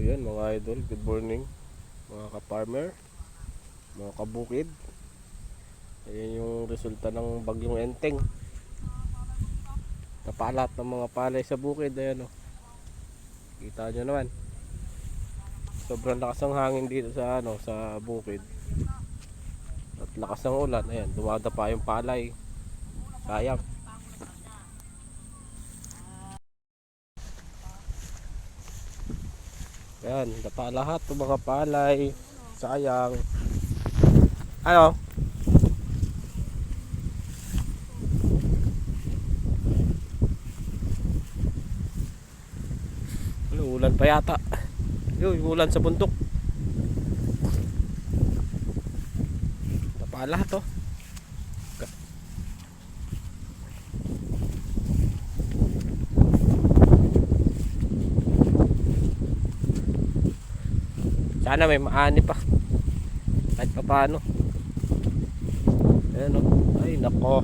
So mga idol, good morning mga ka-farmer, mga kabukid. Ayan yung resulta ng bagyong enteng. Napalat ng mga palay sa bukid, ayan o. Kita nyo naman. Sobrang lakas ng hangin dito sa ano sa bukid. At lakas ng ulan, ayan, dumada pa yung palay. Sayang. Yan, dapa lahat ng mga palay. Sayang. Ano? Ano, ulan pa yata. Yun, yung ulan sa bundok. Dapa lahat oh. Sana may maani pa. Kahit pa paano. Ayan o. Ay, nako.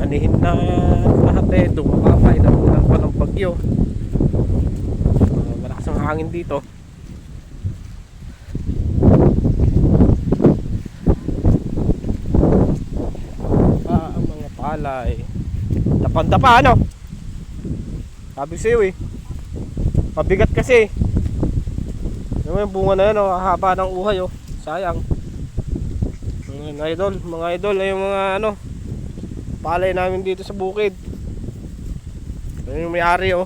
Anihin na lahat eh. Dumababa. Inabunan pa ng bagyo. Uh, malakas ang hangin dito. Ah, ang mga palay. Tapanda pa ano? Sabi sa'yo eh. Mabigat kasi. Yung yung bunga na yan, oh, haba ng uhay oh. Sayang. Mga idol, mga idol ay yung mga ano palay namin dito sa bukid. Ayun yung may-ari oh.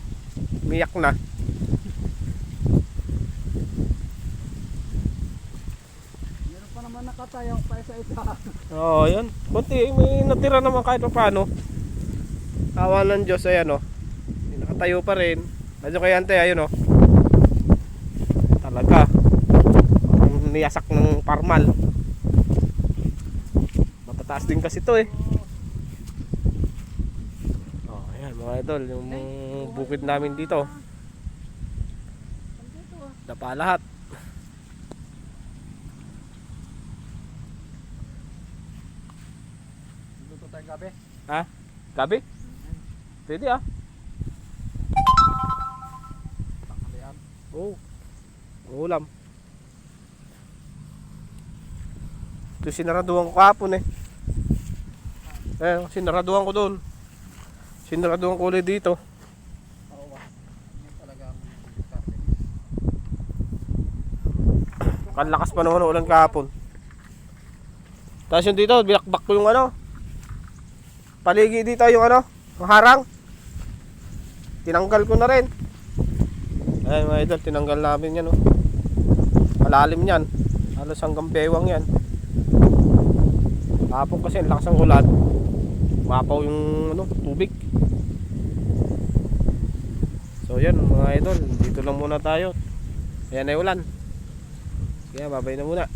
Miyak na. Meron pa naman nakatayo pa isa-isa. Oo, oh, yan. Kunti, may natira naman kahit pa paano. Awa ng Diyos, ayan oh. Nakatayo pa rin. Medyo kay ante, ayun oh. Talaga. Ang niyasak ng parmal. Matataas din kasi to eh. Oh, ayan mga idol, yung bukid namin dito. Dapa lahat. Gabi. Ha? Gabi? Pwede ah. Oh. Ulam. Ito sinaraduhan ko kahapon eh. Eh, sinaraduhan ko doon. Sinaraduhan ko ulit dito. Ah. Yan talaga ang diskarte. Ang lakas pa naman ulan kahapon. Tapos yung dito, binakbak ko yung ano. Paligi dito yung ano, yung harang. Tinanggal ko na rin. Ay mga idol, tinanggal namin yan oh. Malalim yan. Halos hanggang bewang yan. Kahapon kasi ang lakas ng ulan. Mapaw yung ano, tubig. So yan mga idol, dito lang muna tayo. Ayan ay ulan. Kaya babay na muna.